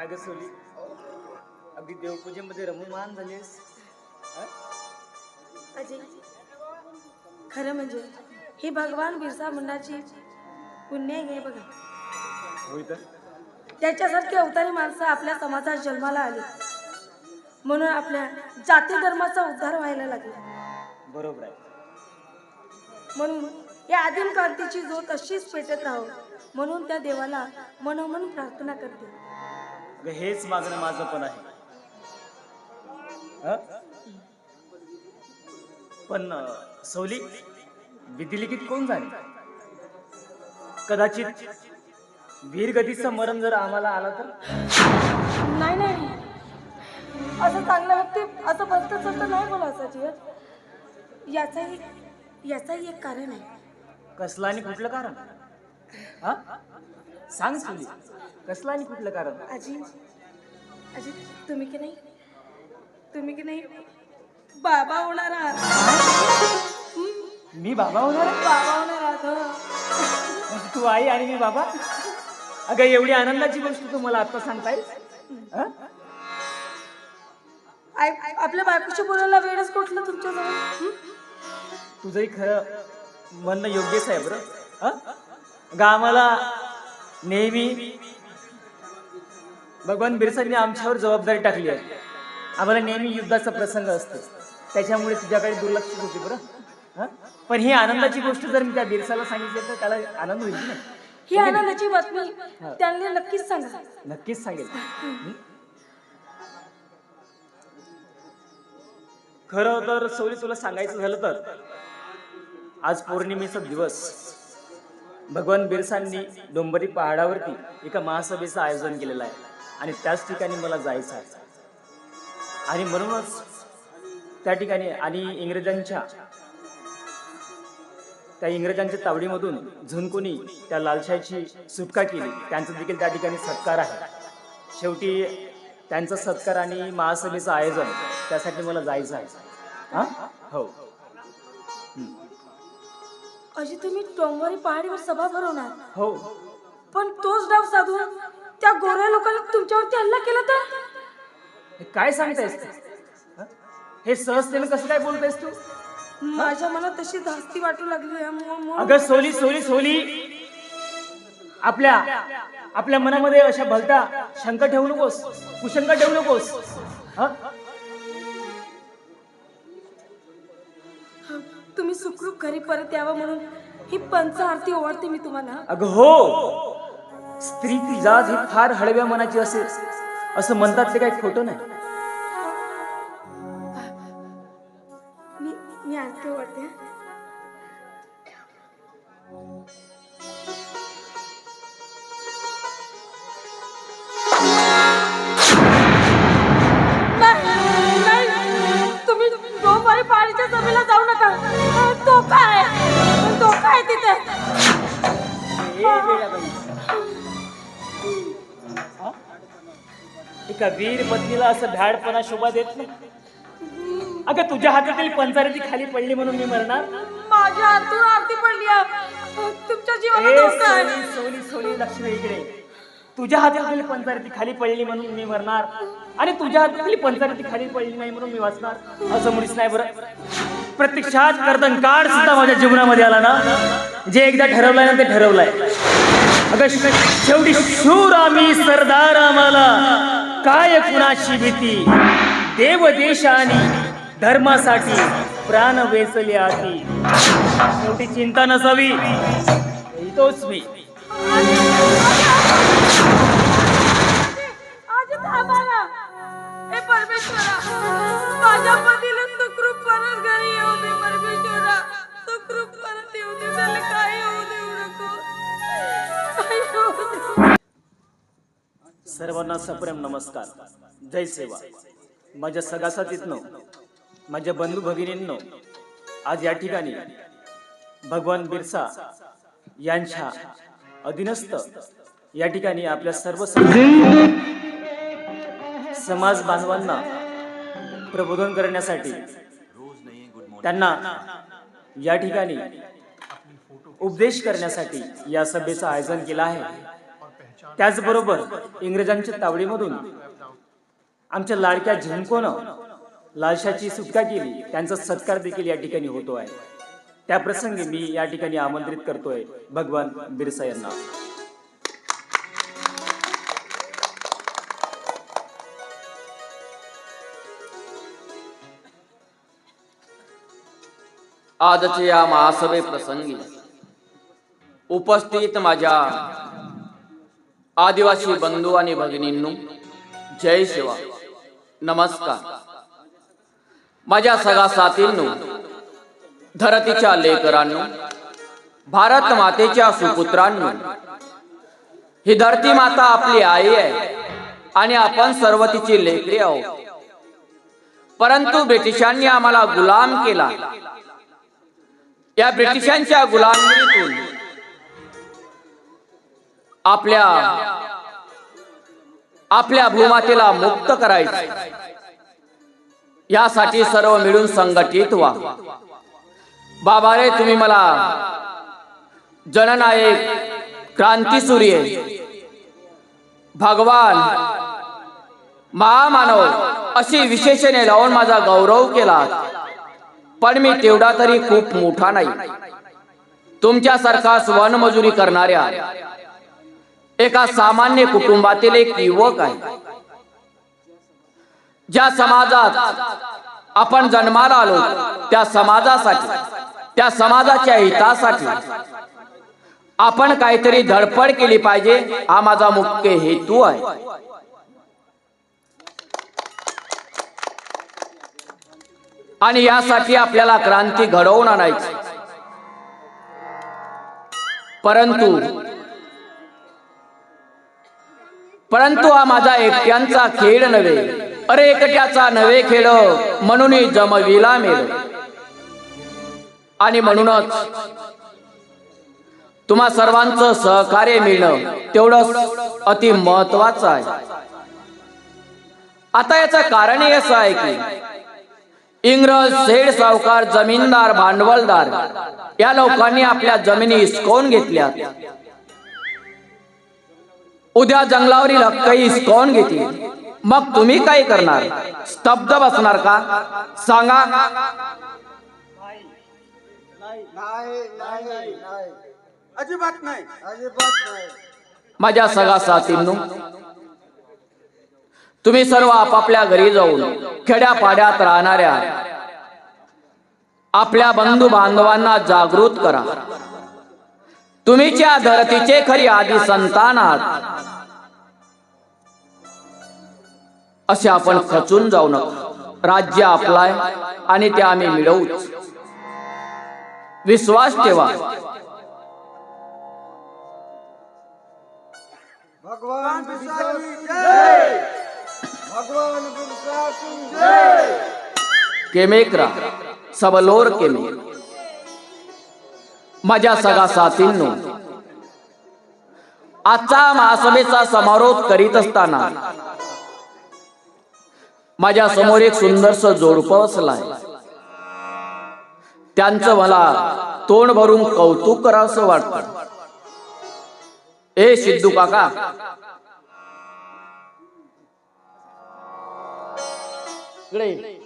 काय ग सोली अगदी देवपूजेमध्ये रमूमान झालीस? अजय खरं म्हणजे ही भगवान बिरसा मुंडाची पुण्य आहे हे बघा. होय तर? त्याच्यासारखी अवतारी माणसं आपल्या समाजात जन्माला आली. म्हणून आपल्या जाती धर्माचा उद्धार व्हायला लागला. बरोबर आहे. म्हणून या आदिम क्रांतीची ज्योत अशीच पेटत राहो. म्हणून त्या देवाला मनोमन प्रार्थना करते. हेच मागणं माझं पण आहे. हा? पण सवली विधिलिखित कोण झाले? कदाचित वीरगतीचं मरण जर आम्हाला आला तर? नाही नाही. असं चांगलं व्यक्ती असं भक्त संत नाही बोला असायची याचाही याचाही एक कारण आहे. कसलं आणि कुठलं कारण? हा? सांग सवली कसलं आणि कुठलं कारण आजी आजी तुम्ही की नाही तुम्ही की नाही बाबा होणार आहात मी बाबा होणार आहे? बाबा होणार आहात हो. म्हणजे तू आई आणि मी बाबा अगं एवढी आनंदाची गोष्ट तू मला आता सांगताय? आई आपल्या बायकोशी बोलायला वेळच कुठलं तुमच्याजवळ हं? तुझंही खरं म्हणणं योग्यच आहे बरं हा? अगं आम्हाला नेहमी भगवान बिरसांनी आमच्यावर जबाबदारी टाकली आहे. आम्हाला नेहमी युद्धाचा प्रसंग असतो. त्याच्यामुळे तुझ्याकडे दुर्लक्ष होते बरं. हा? पण ही आनंदाची गोष्ट जर मी त्या बिरसाला सांगितली तर त्याला आनंद होईल ना? ही आनंदाची बातमी त्यांना नक्कीच सांगा नक्कीच सांगेल. हं? खरं तर सौरी तुला सांगायचं झालं तर आज पौर्णिमेचा दिवस. भगवान बिरसांनी डोंबरी पहाडावरती एका महासभेचं आयोजन केलेलं आहे. आणि त्याच ठिकाणी मला जायचं आहे. आणि म्हणूनच त्या ठिकाणी आणि इंग्रजांच्या त्या इंग्रजांच्या तावडीमधून झुनकुनी त्या लालशाहीची सुटका केली. त्यांचा देखील त्या ठिकाणी सत्कार आहे. शेवटी त्यांचा सत्कार आणि महासभेचं आयोजन त्यासाठी मला जायचं आहे. हां? हो. अशी तुम्ही डोंगरी पहाडीवर सभा भरवणार. हो. पण तोच डाव साधून त्या गोऱ्या लोकांनी तुमच्यावरती हल्ला केला तर? हे काय सांगतायस हा? हे सहजतेनं कसं काय बोलतायस तू? माझ्या मनात तशी धास्ती वाटू लागली अगं सोली सोली सोली. आपल्या आपल्या मनामध्ये अशा भलत्या शंका ठेवू नकोस कुशंका ठेवू नकोस. हा? सुखरूप घरी परत यावं म्हणून ही पंच आरती ओवाळते मी तुम्हाला. अगं हो. स्त्रीची जात ही फार हळव्या मनाची असेल. असं म्हणतात ते काही खोटं नाही. एका वीर पत्नीला असं भ्याडपणा शोभा देत नाही? अगं तुझ्या हातातील पंचारी ती खाली पडली म्हणून मी मरणार? माझ्या हातून आरती पडली आहे. तुमच्या जीवाला ए, धोका आहे. सोनी सोनी सोनी लक्ष दे इकडे. तुझ्या हातातील पंचारी ती खाली पडली म्हणून मी मरणार? आणि तुझ्या हातातील पंचारी ती खाली पडली नाही म्हणून मी वाचणार? असं मुळीच नाही बरं. प्रत्यक्षात कर्दन काळ सुद्धा माझ्या जीवनामध्ये आला ना जे एकदा ठरवलंय ना ते ठरवलंय. अगं शेवटी शूर आम्ही सरदार आम्हाला. काय कुणाची भीती? देव देशाने धर्मासाठी प्राण वेचले आधी. मोठी चिंता नसावी. येतोच मी. सर्वांना सप्रेम नमस्कार. जय सेवा. माझ्या सगासातीतनं माझ्या बंधू भगिनींनो आज या ठिकाणी भगवान बिरसा यांच्या अधीनस्थ या ठिकाणी आपल्या सर्व समाज- समाज बांधवांना प्रबोधन करण्यासाठी त्यांना या ठिकाणी उपदेश करण्यासाठी या सभेचं आयोजन केलं आहे. त्याचबरोबर इंग्रजांच्या तावडीमधून आमच्या लाडक्या झंकोनं लालशाची सुटका केली. त्यांचा सत्कार देखील या ठिकाणी होतो आहे. त्या प्रसंगी मी या ठिकाणी आमंत्रित करतोय भगवान बिरसा यांना. आजच्या या महासभे प्रसंगी उपस्थित माझ्या आदिवासी बंधू आणि भगिनींनो जय शिवा नमस्कार. माझ्या सगळ्या साथींनो धरतीच्या लेकरांनो भारत मातेच्या सुपुत्रांनो ही धरती माता आपली आई आहे आणि आपण सर्व तिची लेकरी आहोत. परंतु ब्रिटिशांनी आम्हाला गुलाम केला. या ब्रिटिशांच्या गुलामगिरीतून आपल्या आपल्या भूमातेला मुक्त करायचे. यासाठी सर्व मिळून संघटित व्हा. बाबा रे तुम्ही मला जननायक क्रांती सूर्य भगवान महामानव अशी विशेषणे लावून माझा गौरव केला पण मी तेवढा तरी खूप मोठा नाही. तुमच्यासारखा स्वनमजुरी करणाऱ्या एका सामान्य कुटुंबातील एक युवक आहे. ज्या समाजात आपण जन्माला आलो त्या समाजासाठी त्या समाजाच्या हितासाठी आपण काहीतरी धडपड केली पाहिजे हा माझा मुख्य हेतू आहे. आणि यासाठी आपल्याला क्रांती घडवून आणायची. परंतु परंतु हा माझा एकट्यांचा खेळ नव्हे. अरे एकट्याचा नव्हे खेळ म्हणून जमविला मेल आणि म्हणूनच तुम्हा सर्वांचं सहकार्य मिळणं तेवढं अति महत्वाचं आहे. आता याचं कारण असं आहे की इंग्रज सेठ सावकार जमीनदार भांडवलदार या लोकांनी आपल्या जमिनी हिसकावून घेतल्या उद्या जंगलावरील हक्कही हिसकावून घेतील. मग तुम्ही काय करणार? स्तब्ध बसणार का? सांगा. अजिबात नाही. अजिबात नाही माझ्या सगळा साथींनो तुम्ही सर्व आपापल्या घरी जाऊन खेड्यापाड्यात राहणाऱ्या आपल्या बंधू बांधवांना जागृत करा. तुम्हीच्या धरतीचे खरी आदी संतान आहात असे आपण खचून जाऊ नका. राज्य आपलाय आणि ते आम्ही मिळवूच. विश्वास ठेवा. भगवान केमेकरा सबलोर केमे माझ्या सगळा साथींनो आजचा महासभेचा समारोप करीत असताना माझ्यासमोर एक सुंदरस जोडपं बसलाय. त्यांचं मला तोंड भरून कौतुक करावंसं वाटतं. ए सिद्धू काका. इकडे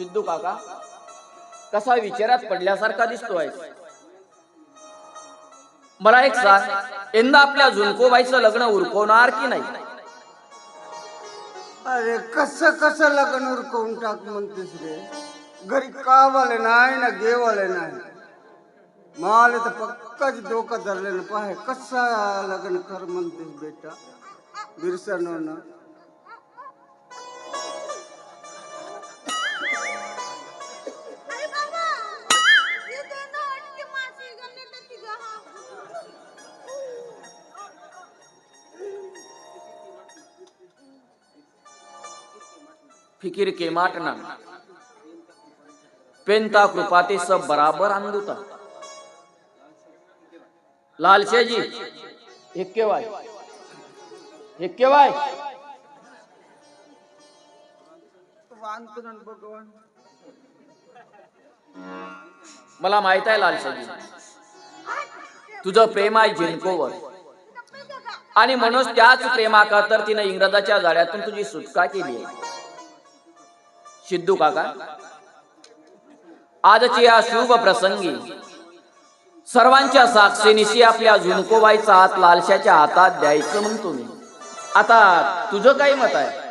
सिद्धू काका कसा विचारात पडल्यासारखा दिसतोय. मला एक सांग यंदा आपल्या झुणकोबाईचं लग्न उरकवणार की नाही? अरे कसं कसं लग्न उरकवून टाक म्हणतेस रे घरी कावाले नाही ना गेवाले नाही. माल तर पक्काच डोकं धरले ना पाहे कसा लग्न कर म्हणतेस बेटा बिरसानो फिकिर के माटना पेंता कृपाते सब बराबर अंदुता लालशे जी हिक्के वाय हिक्के वाय वांतरण भगवान। मला माहीत आहे लालशाजी तुझं प्रेम आहे जिंकोवर। आणि म्हणून त्याच प्रेमाका तर तिने इंग्रजाच्या जाळ्यातून तुझी सुटका केली आहे। सिद्धू काका आजच्या या शुभ प्रसंगी सर्वांच्या साक्षीनिशी आपल्या झुणकोबाईचा हात लालशाच्या हातात द्यायचं म्हणतो मी. आता तुझं काय मत आहे?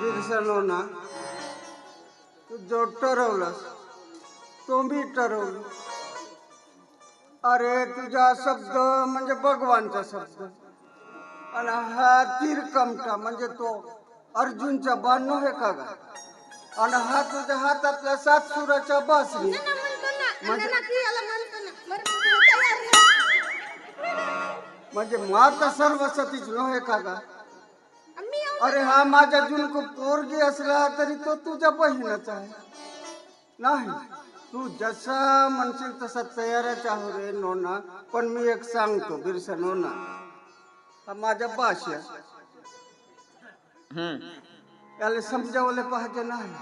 बिरसलो ना तू जो ठरवलास तो मी ठरवलं. अरे तुझा शब्द म्हणजे भगवानचा शब्द. आणि हा तीर कमटा म्हणजे तो अर्जुनचा बाण नव्हे का गा? आणि हा तुझ्या हातातल्या सात सुराच्या बासरी म्हणजे माता सर्व सतीच नव्हे का गा? अरे हा माझ्या जुनको पोरगी असला तरी तो तुझ्या बहिणच आहे. नाही तू जसा म्हणशील तसा तयारच आहो रे नोना. पण मी एक सांगतो बिरसा नोना. हा माझ्या भाषा हम्म. याला समजावले पाहिजे नाही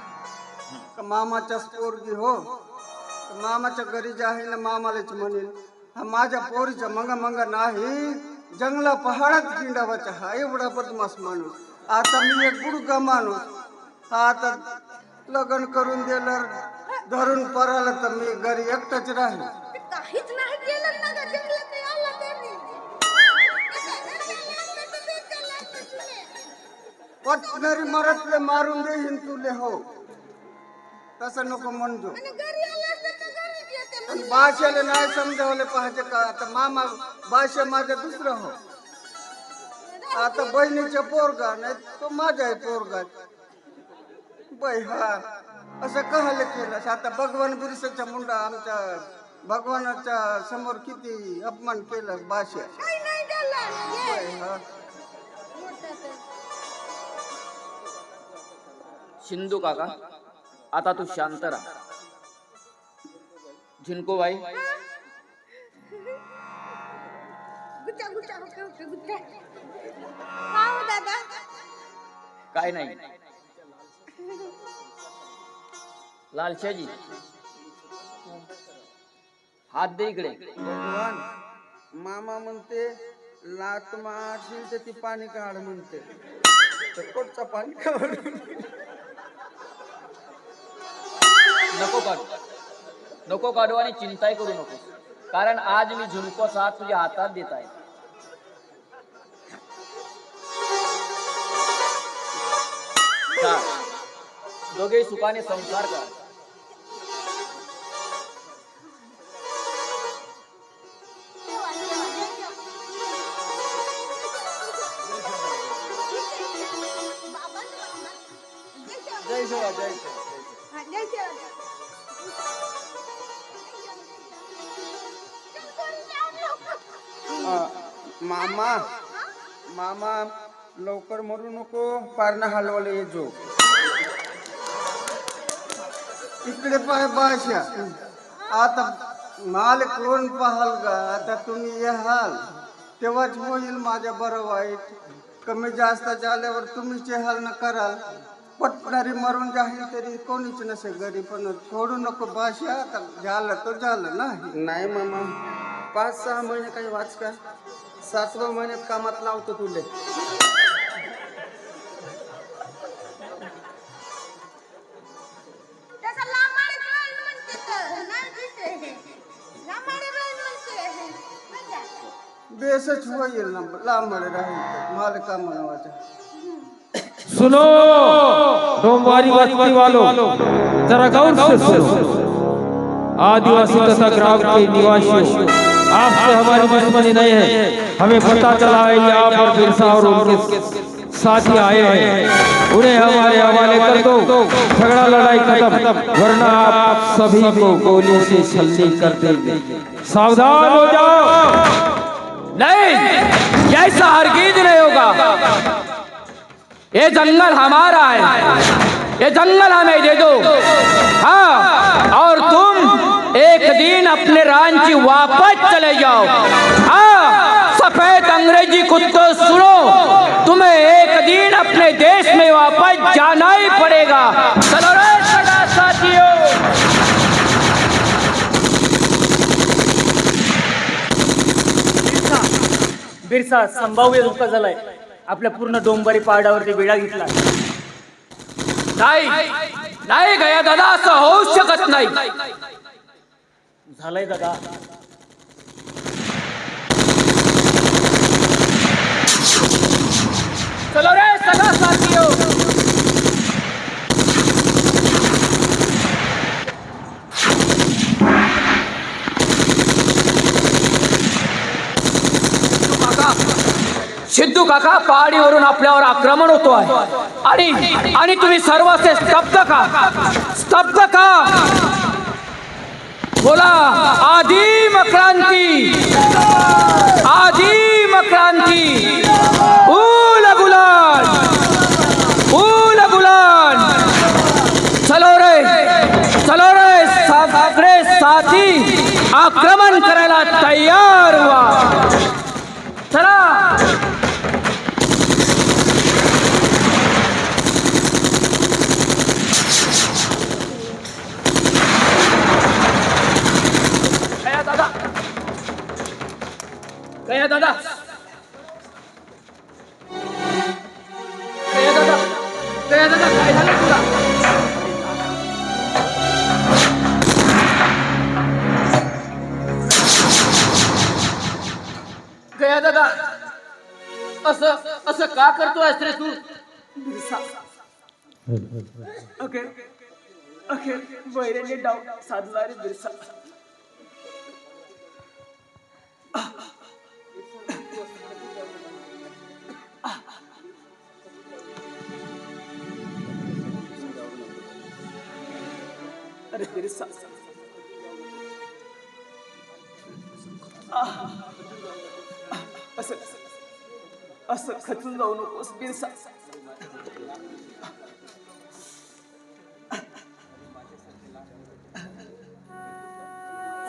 का मामाच्याच पोरगी हो मामाच्या घरी जे आहे ना मामालाच म्हणेल हा माझ्या पोरीच्या मंगा मंगा नाही जंगला पहाडात हिंडावाचा हा एवढा बदमाश माणूस। आता मी एक गुडगा माणूस। हा आता लग्न करून दिलं धरून पराला तर मी घरी एकटाच राहील काहीच पटणारी मरतले मारून देईन तुले हो. तसं नको म्हणतो येते पण भाषेला नाही समजावले पाहिजे का? आता मामा भाषा माझा दुसरं हो. आता बहिणीच्या पोरगा नाही तो माझा आहे पोरगा. बाई हा असं कहले केलं? आता भगवान बिरसाचा मुंडा आमच्या भगवानाच्या समोर किती अपमान केला भाषा सिंधू काका आता तू शांत राहा. झिनकोबाई गुच्चा गुच्चा ओके ओके गुच्चा. हा दादा. काय नाही. लालशाजी. हात दे इकडे. भगवान मामा म्हणते लात मारशील तर ती पाणी काढ म्हणते. तर कोटचा पाणी काढ नको काढू नको काढू आणि चिंताही करू नको. कारण आज मी झुणकोचा साथ तुझ्या हातात देत आहे. दोघेही दोघे सुखाने संसार कर. मामा मामा लवकर मरू नको पारणा हलवलं ये जो इकडे पाय बाशा. आता माल कोण पाहाल का आता तुम्ही याल तेव्हाच होईल माझ्या बरं वाईट. कमी जास्त झाल्यावर तुम्हीच हाल न कराल. पटणारी मरून जाईल तरी कोणीच नसे घरी पण सोडू नको भाषा आता झालं तर झालं नाही मामा. पाच सहा महिने काही वाच का? सातव्या महिन्यात कामात लावतो तुले. बघा. बेसच होईल ना लांबड राहील. माल का म्हणावाचा सुनो डोंबारी बस्ती वालों जरा गौर से सुनो. आदिवासी तथा ग्राम के निवासियों आपसे हमारी दुश्मनी नहीं है। हमें पता चला है यहाँ पर बिरसा और उनके साथी आए हैं। उन्हें हमारे हवाले कर दो। झगड़ा, लड़ाई खत्म। वरना आप सभी को गोली से छलनी कर देंगे। सावधान हो जाओ। नहीं ऐसा हरगिज नहीं होगा। ये जंगल हमारा है। ये जंगल हमें दे दो। हाँ। और एक दिन अपने रांची वापस चले जाओ। हाँ सफेद अंग्रेजी कुत्तो सुनो। तुम्हें एक दिन अपने देश में वापस जाना ही पड़ेगा। बिरसा संभाव्य धोका झालाय. आपल्या पूर्ण डोंबारी पहाडावरती वेळा घेतला. नाही नाही गया दादा असं होऊ शकत नाही. झालंय दादा. चलो रे सगळा साथियो सिद्धू काका पहाडीवरून आपल्यावर आक्रमण होतो आहे आणि आणि तुम्ही सर्व असे स्तब्ध का? स्तब्ध का? बोला आदिम क्रांती आदिम क्रांती. काय दादा. असं असं का करतोय रे तू? ओके. ओके. वैरेने डाव साधला रे बिरसा. अरे बिरसा. असं असं खचून जाऊ नकोस बिरसा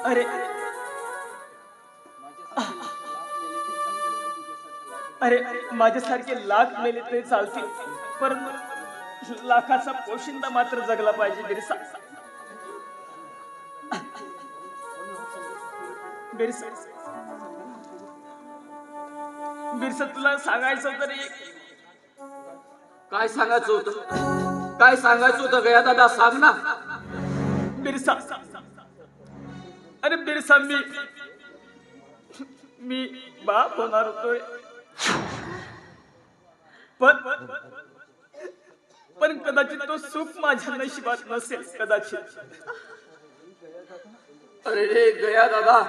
अरे अरे माझ्यासारखे लाख मेले तरी चालतील परंतु लाखाचा पोशिंदा मात्र जगला पाहिजे बिरसा. बिरसा. बिरसा तुला सांगायचं तरी. काय सांगायचं होतं? काय सांगायचं होतं गया दादा? सांग ना. बिरसा. अरे बिरसा मी मी बाप होणार होतोय. पण पण कदाचित तो सुख माझ्या नशिबात नसेल कदाचित. अरे गया दादा.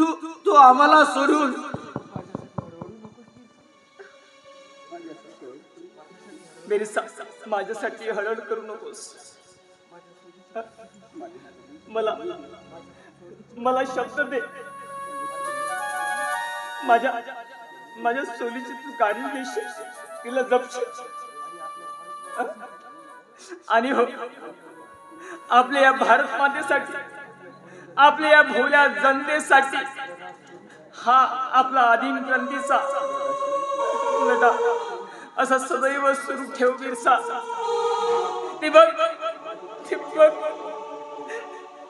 तू तू आम्हाला सोडून. मेरी माझ्यासाठी हळद करू नकोस. मला मला शब्द दे. माझ्या माझ्या सोलीची तू गाडी घेशील तिला जपशील. आणि हो आपल्या या भारत मातेसाठी आपल्या या भोल्या जनतेसाठी हा आपला आदिम क्रांतीचा लढा असा सदैव सुरू ठेव बिरसा ती बघ बघ.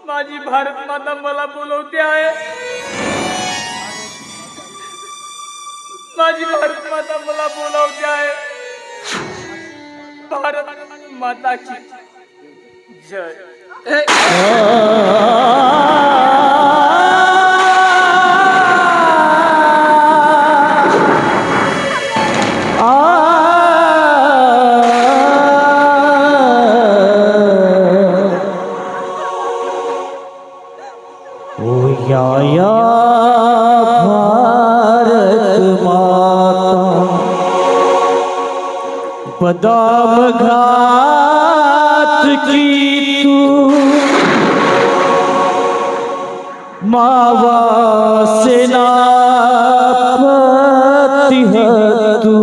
माझी भारत माता मला बोलवते आहे. माझी भारत माता मला बोलावते आहे. भारत माता की जय. ए, मावा सेनापती है तू।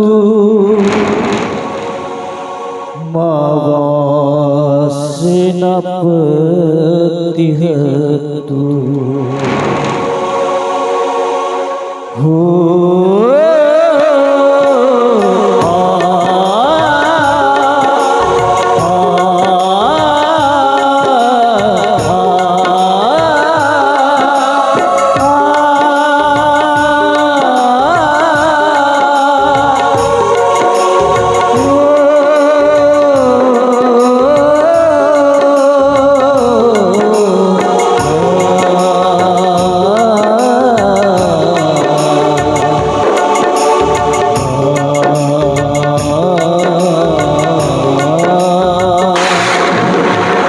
मावा सेनापती है तू। हो